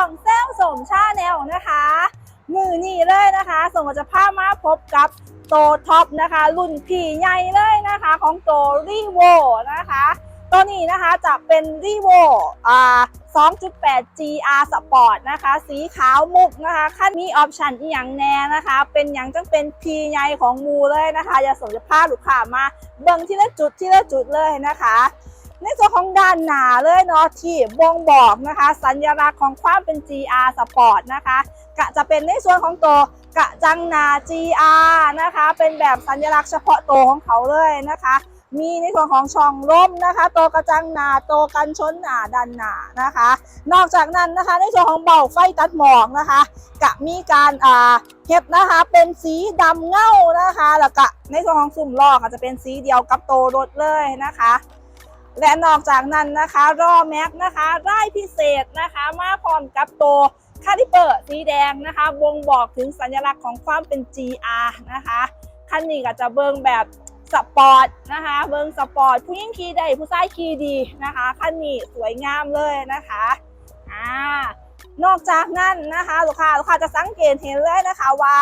กับช่องแซวสมชาแนลนะคะ มือนี่เลยนะคะส่งจะพามาพบกับโตท็อปนะคะ รุ่นพี่ใหญ่เลยนะคะของโตรีโวนะคะตัวนี้นะคะจะเป็นรีโวอ่า2.8 GR Sport นะคะ สีขาวมุกนะคะคันมีออปชันอีหยังแน่นะคะ เป็นอย่างจังเป็นพีใหญ่ของมูเลยนะคะ อย่าสมจะพาลูกค้ามาเบิ่งที่ละจุดที่ละจุดเลยนะคะ ในส่วนของด้านหนาเลยเนาะที่บ่งบอกนะคะ สัญลักษณ์ของความเป็น GR Sport นะคะกะจะเป็นในส่วนของตัวกระจังหนา GR นะคะ เป็นแบบสัญลักษณ์เฉพาะตัวของเขาเลยนะคะ มีในส่วนของช่องลมนะคะ ตัวกระจังหนาตัวกันชนหนาด้านหนานะคะ นอกจากนั้นนะคะ ในส่วนของเบาไฟตัดหมอกนะคะกะมีการอ่าเฮ็ดนะคะเป็นสีดำเงานะคะแล้วก็ในส่วนของสุ่มลอก็จะเป็นสีเดียวกับตัวรถเลยนะคะ และนอกจากนั้นนะคะรอแม็กนะคะได้พิเศษนะคะมาพร้อมกับตัวคาลิเปอร์สีแดงนะคะบ่งบอกถึงสัญลักษณ์ของความเป็น GR นะคะคันนี้ก็จะเบิ่งแบบสปอร์ตนะคะเบิ่งสปอร์ตผู้หญิงขี่ได้ผู้ชายขี่ดีนะคะคันนี้สวยงามเลยนะคะอ่านอกจากนั้นนะคะลูกค้าลูกค้าจะสังเกตเห็นเลยนะคะว่า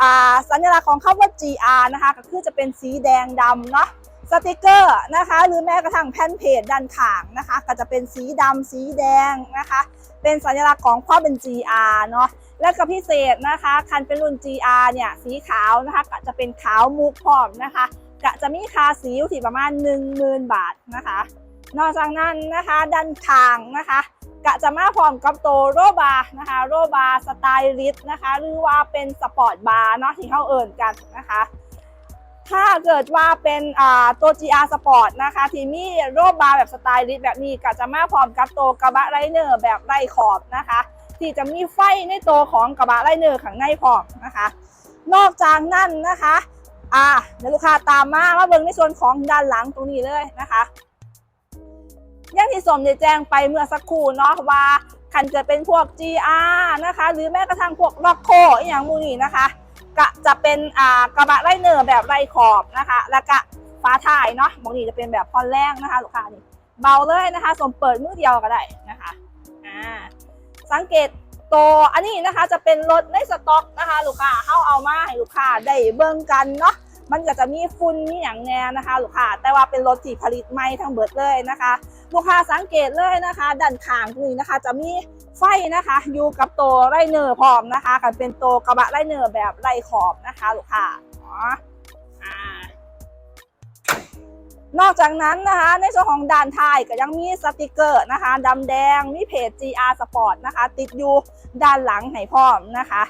อ่าสัญลักษณ์ของคำว่า GR นะคะก็คือจะเป็นสีแดงดำเนาะ สติกเกอร์นะคะ หรือแม้กระทั่งแผ่นเพจด้านข้างนะคะ ก็จะเป็นสีดำสีแดงนะคะ เป็นสัญลักษณ์ของความเป็น GR เนาะและก็พิเศษนะคะ คันเป็นรุ่น GR เนี่ยสีขาวนะคะก็จะเป็นขาวมุกพร้อมนะคะก็จะมีค่าสีอยู่ที่ประมาณ 10,000 บาทนะคะ นอกจากนั้นนะคะด้านข้างนะคะกะจะมาพร้อมกับโตโรบาร์นะคะ โรบาร์สไตลิสต์นะคะ หรือว่าเป็นสปอร์ตบาร์เนาะที่เขาเอิ่นกันนะคะ ถ้าเกิดว่าเป็นตัว GR Sport นะคะ ทีมีโรบบาร์แบบสไตลิสแบบนี้ก็จะมาพร้อมกับตัวกระบะไลเนอร์แบบไรขอบนะคะ ที่จะมีไฟในตัวของกระบะไลเนอร์ข้างในพร้อมนะคะ นอกจากนั้นนะคะอ่าเดี๋ยวลูกค้าตามมามาเบิ่งในส่วนของด้านหลังตรงนี้เลยนะคะอย่างที่สมได้แจ้งไปเมื่อสักครู่เนาะว่าคันเกิดเป็นพวก GR นะคะ หรือแม้กระทั่งพวกล็อกโคอย่างมูนี่นะคะ กะจะเป็นอ่ากระบะไล่เนอร์แบบไล่ขอบนะคะ แล้วก็ฟ้าถ่ายเนาะบางทีจะเป็นแบบพอนแรงนะคะลูกค้านี่เบาเลยนะคะ สมเปิดมือเดียวก็ได้นะคะอ่าสังเกตตัวอันนี้นะคะจะเป็นรถในสต็อกนะคะ ลูกค้าเข้าเอามาให้ลูกค้าได้เบิ่งกันเนาะ มันก็จะมีฝุ่นมีอย่างแน่นะคะลูกค้าแต่ว่าเป็นรถที่ผลิตใหม่ทั้งเบิดเลยนะคะ ลูกค้าสังเกตเลยนะคะ ด้านข้างตรงนี้นะคะ จะมีไฟนะคะอยู่กับตัวไรเนอร์พร้อมนะคะกันเป็นตัวกระบะไรเนอร์แบบไรขอบนะคะลูกค้าอ๋ออ่านอกจากนั้นนะคะ ในส่วนของด้านท้ายก็ยังมีสติกเกอร์นะคะดำแดงมีเพจ GR Sport นะคะ ติดอยู่ด้านหลังให้พร้อมนะคะ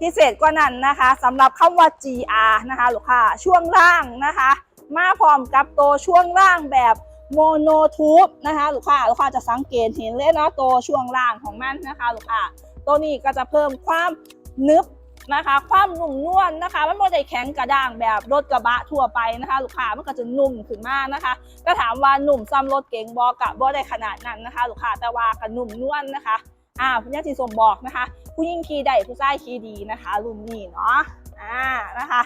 พิเศษกว่านั้นนะคะสำหรับคำว่า GR นะคะลูกค้าช่วงล่างนะคะ มาพร้อมกับตัวช่วงล่างแบบโมโนทูบนะคะลูกค้าลูกค้าจะสังเกตเห็นเลยนะตัวช่วงล่างของมันนะคะลูกค้าตัวนี้ก็จะเพิ่มความนึบนะคะ ความนุ่มนวลนะคะ มันไม่ได้แข็งกระด้างแบบรถกระบะทั่วไปนะคะ ลูกค้ามันก็จะนุ่มขึ้นมากนะคะ ก็ถามว่าหนุ่มซ้ำรถเก๋งบอกะบ่ได้ขนาดนั้นนะคะ ลูกค้าแต่ว่าก็นุ่มนวลนะคะอ่าคุณย่าที่สมบอกนะคะ ผู้ยิ่งขี่ได้ผู้ชายขี่ดีนะคะ รุ่นนี้เนาะอ่านะคะ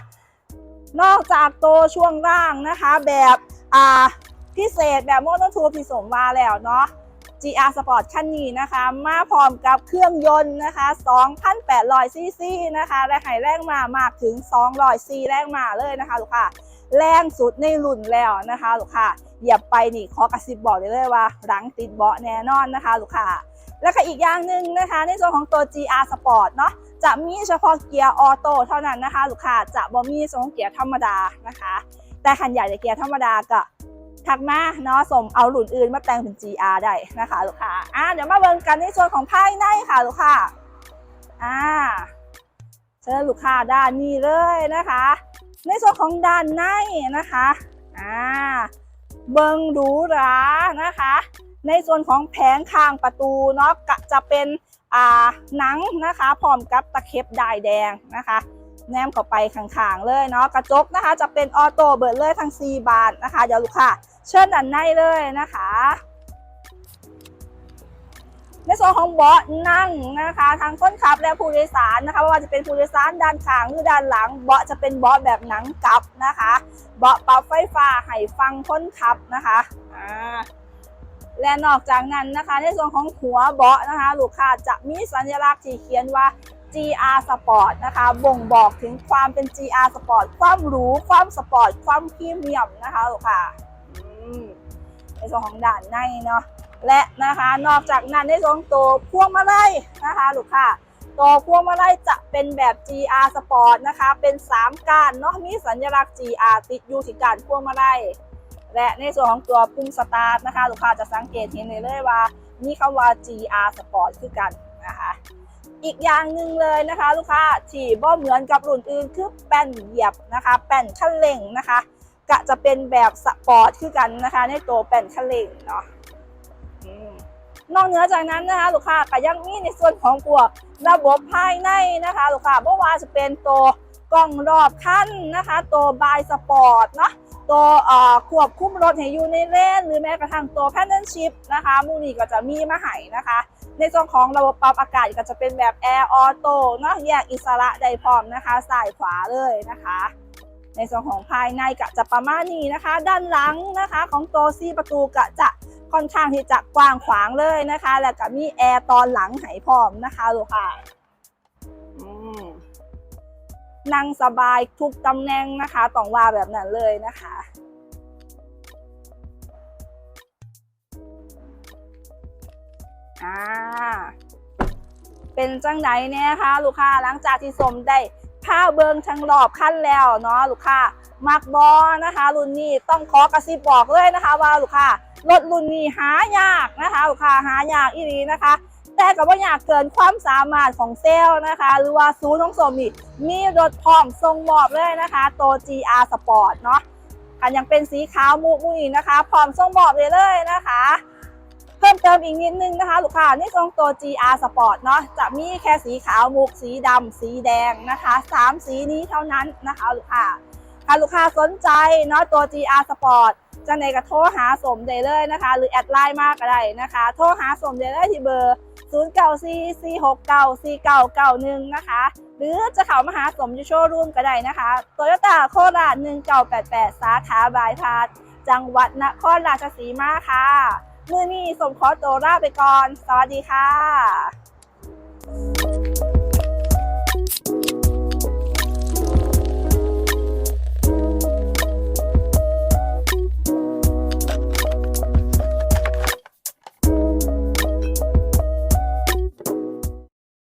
นอกจากตัวช่วงล่างนะคะ แบบอ่าพิเศษแบบโมโนทูที่สมมาแล้วเนาะ GR Sport คันนี้นะคะ มาพร้อมกับเครื่องยนต์นะคะ2,800ซีซีนะคะ และไฮแรงมามากถึง 200ซีแรงมาเลยนะคะลูกค้า แรงสุดในรุ่นแล้วนะคะ ลูกค้าเหยียบไปนี่ขอกระซิบบอกเลยเลยว่าหลังติดเบาะแน่นอนนะคะ ลูกค้าแล้วก็อีกอย่างหนึ่งนะคะ ในส่วนของตัว GR Sport เนาะจะมีเฉพาะเกียร์ออโต้เท่านั้นนะคะ ลูกค้าจะบ่มีส่งเกียร์ธรรมดานะคะ แต่คันใหญ่จะเกียร์ธรรมดาก็ทักมาเนาะสมเอาหลุนอื่นมาแต่งเป็น GR ได้นะคะ ลูกค้าอะเดี๋ยวมาเบิ่งกันในส่วนของภายในค่ะ ลูกค้าอ่าเชิญลูกค้าด้านนี้เลยนะคะ ในส่วนของด้านในนะคะอ่าเบิงหรูหรานะคะ ในส่วนของแผงข้างประตูเนาะก็จะเป็นอ่าหนังนะคะพร้อมกับตะเข็บดายแดงนะคะแนมเข้าไปข้างๆเลยเนาะกระจกนะคะ จะเป็นออโต้เบิดเลยทั้ง4บานนะคะ เดี๋ยวลูกค้าเชิญด้านในเลยนะคะ ในส่วนของเบาะนั่งนะคะทางคนขับและผู้โดยสารนะคะไม่ว่าจะเป็นผู้โดยสารด้านข้างหรือด้านหลัง เบาะจะเป็นเบาะแบบหนังกลับนะคะ เบาะปรับไฟฟ้าให้ฟังคนขับนะคะอ่าและนอกจากนั้นนะคะในส่วนของหัวเบาะนะคะ ลูกค้าจะมีสัญลักษณ์ที่เขียนว่า GR Sport นะคะ บ่งบอกถึงความเป็น GR Sport ความหรู ความสปอร์ต ความพรีเมียมนะคะลูกค้าในส่วนของด่านในเนาะ และนะคะนอกจากนั้นในส่วนของตัวพวงมาลัยนะคะลูกค้าตัวพวงมาลัยจะเป็นแบบ GR Sport นะคะ เป็น 3ก้านเนาะมีสัญลักษณ์ GR ติดอยู่ที่ก้านพวงมาลัยและในส่วนของตัวปุ่มสตาร์ทนะคะลูกค้าจะสังเกตเห็นเลยว่ามีคำว่า GR Sport คือกันนะคะอีกอย่างหนึ่งเลยนะคะ ลูกค้าที่บ่เหมือนกับรุ่นอื่นคือแป้นเหยียบนะคะ แป้นคันเร่งนะคะ ก็จะเป็นแบบสปอร์ตคือกันนะคะ ในตัวแป้นคันเร่งเนาะ นอกเหนือจากนั้นนะคะลูกค้าก็ยังมีในส่วนของพวกระบบภายในนะคะลูกค้าเพราะว่าจะเป็นตัวกล้องรอบคันนะคะ ตัวบายสปอร์ตเนาะตัวเอ่อควบคุมรถให้อยู่ในเลนหรือแม้กระทั่งตัวแพนเนชิพนะคะมูนี่ก็จะมีมาให้นะคะ ในส่วนของระบบปรับอากาศก็จะเป็นแบบแอร์ออโต้เนาะแยกอิสระได้พร้อมนะคะซ้ายขวาเลยนะคะ ในส่วนของภายในก็จะประมาณนี้นะคะ ด้านหลังนะคะของตัวซีประตูก็จะ ค่อนข้างที่จะกว้างขวางเลยนะคะ แล้วก็มีแอร์ตอนหลังให้พร้อมนะคะลูกค่ะนั่งสบายทุกตำแหน่งนะคะต้องว่าแบบนั้นเลยนะคะอ่าเป็นจังไดเนี่ยคะลูกค้าหลังจากที่สมได้ผ้าเบิงทั้งรอบขั้นแล้วเนาะลูกค้ามักบอนะคะ รุ่นนี้ต้องขอกระซิบบอกเลยนะคะ ว่าลูกค้า รถรุ่นนี้หายากนะคะลูกค้าหายากอีนีนะคะ แต่ก็บ่อยากเกินความสามารถของเซลล์นะคะ หรือว่าศูนย์ของสมนี่มีรถพร้อมทรงมอบเลยนะคะตัว GR Sport เนาะคันยังเป็นสีขาวมุกมุยนะคะพร้อมทรงมอบเลยเลยนะคะ เพิ่มเติมอีกนิดนึงนะคะ ลูกค้าในทรงตัว GR Sport เนาะจะมีแค่สีขาวมุกสีดำสีแดงนะคะสามสีนี้เท่านั้นนะคะลูกค้า ถ้าลูกค้าสนใจเนาะตัว GR Sport จะไหนก็โทรหาสมได้เลยนะคะ หรือแอดไลน์มากก็ได้นะคะ โทรหาสมได้เลยที่เบอร์ 0 9 4 4 6 9 4 9 9 1 นะคะ หรือจะเข้ามาหาสมยูโชว์รูมก็ได้นะคะโตโยต้าโคราช1988 สาขาบายพาสจังหวัดนครราชสีมาค่ะ มือนี้สมขอตัวลาไปก่อน สวัสดีค่ะ